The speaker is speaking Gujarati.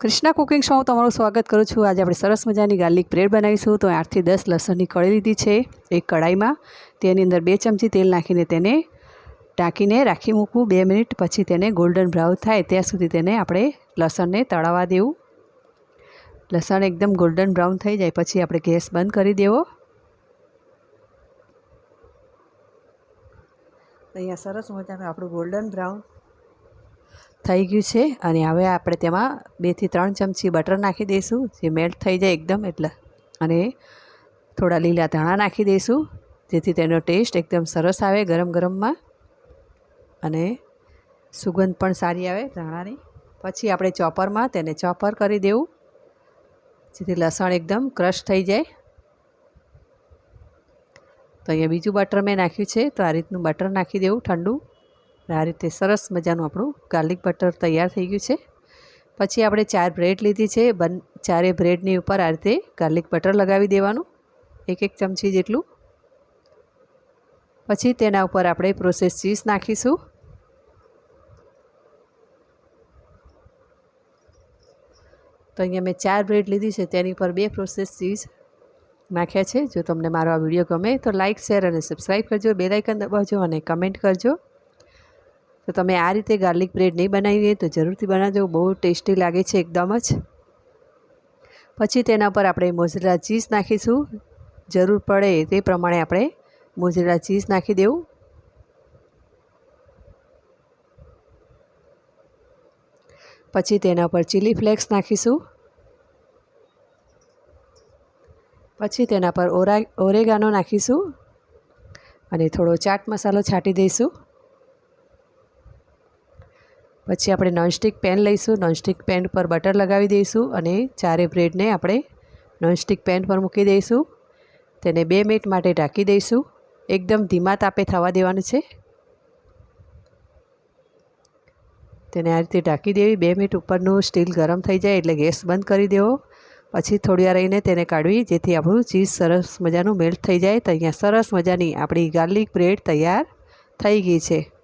કૃષ્ણા કુકિંગ શોમાં તમારું સ્વાગત કરું છું. આજે આપણે સરસ મજાની ગાર્લિક બ્રેડ બનાવીશું. તો આઠથી દસ લસણની કળી લીધી છે એક કડાઈમાં તેની અંદર બે ચમચી તેલ નાખીને તેને ઢાંકીને રાખી મૂકવું. બે મિનિટ પછી તેને ગોલ્ડન બ્રાઉન થાય ત્યાં સુધી તેને આપણે લસણને તળાવવા દેવું. લસણ એકદમ ગોલ્ડન બ્રાઉન થઈ જાય પછી આપણે ગેસ બંધ કરી દેવો. અહીંયા સરસ મજાનું આપણું ગોલ્ડન બ્રાઉન થઈ ગયું છે અને હવે આપણે તેમાં બેથી ત્રણ ચમચી બટર નાખી દઈશું, જે મેલ્ટ થઈ જાય એકદમ એટલે. અને થોડા લીલા ધાણા નાખી દઈશું, જેથી તેનો ટેસ્ટ એકદમ સરસ આવે ગરમ ગરમમાં. અને સુગંધ પણ સારી આવે ધાણાની. પછી આપણે ચોપરમાં તેને ચોપર કરી દેવું, જેથી લસણ એકદમ ક્રશ થઈ જાય. તો અહીંયા બીજું બટર મેં નાખ્યું છે, તો આ રીતનું બટર નાખી દેવું ઠંડુ. આ રીતે સરસ મજાનું આપણું ગાર્લિક બટર તૈયાર થઈ ગયું છે. પછી આપણે ચાર બ્રેડ લીધી છે. બન, ચારે બ્રેડની ઉપર આ રીતે ગાર્લિક બટર લગાવી દેવાનું, એક એક ચમચી જેટલું. પછી તેના ઉપર આપણે પ્રોસેસ ચીઝ નાખીશું. તો અહીંયા મેં ચાર બ્રેડ લીધી છે, તેની પર બે પ્રોસેસ ચીઝ નાખ્યા છે. જો તમને મારો આ વીડિયો ગમે તો લાઇક શેર અને સબસ્ક્રાઈબ કરજો. બેલાઇકન દબાવજો અને કમેન્ટ કરજો. તો તમે આ રીતે ગાર્લિક બ્રેડ નહીં બનાવી હોય તો જરૂરથી બનાવજો. બહુ ટેસ્ટી લાગે છે એકદમ જ. પછી તેના પર આપણે મોઝરેલા ચીઝ નાખીશું. જરૂર પડે તે પ્રમાણે આપણે મોઝરેલા ચીઝ નાખી દેવું. પછી તેના પર ચીલી ફ્લેક્સ નાખીશું. પછી તેના પર ઓરા ઓરેગાનો નાખીશું. અને થોડો ચાટ મસાલો છાંટી દઈશું. પછી આપણે નોનસ્ટિક પેન લઈશું. નોનસ્ટિક પેન પર બટર લગાવી દઈશું અને ચારે બ્રેડને આપણે નોનસ્ટિક પેન પર મૂકી દઈશું. તેને બે મિનિટ માટે ઢાંકી દઈશું. એકદમ ધીમા તાપે થવા દેવાનું છે. તેને આ રીતે ઢાંકી દેવી. બે મિનિટ ઉપરનું સ્ટીલ ગરમ થઈ જાય એટલે ગેસ બંધ કરી દેવો. પછી થોડી વાર રહીને તેને કાઢવી, જેથી આપણું ચીઝ સરસ મજાનું મેલ્ટ થઈ જાય. તો અહીંયા સરસ મજાની આપણી ગાર્લિક બ્રેડ તૈયાર થઈ ગઈ છે.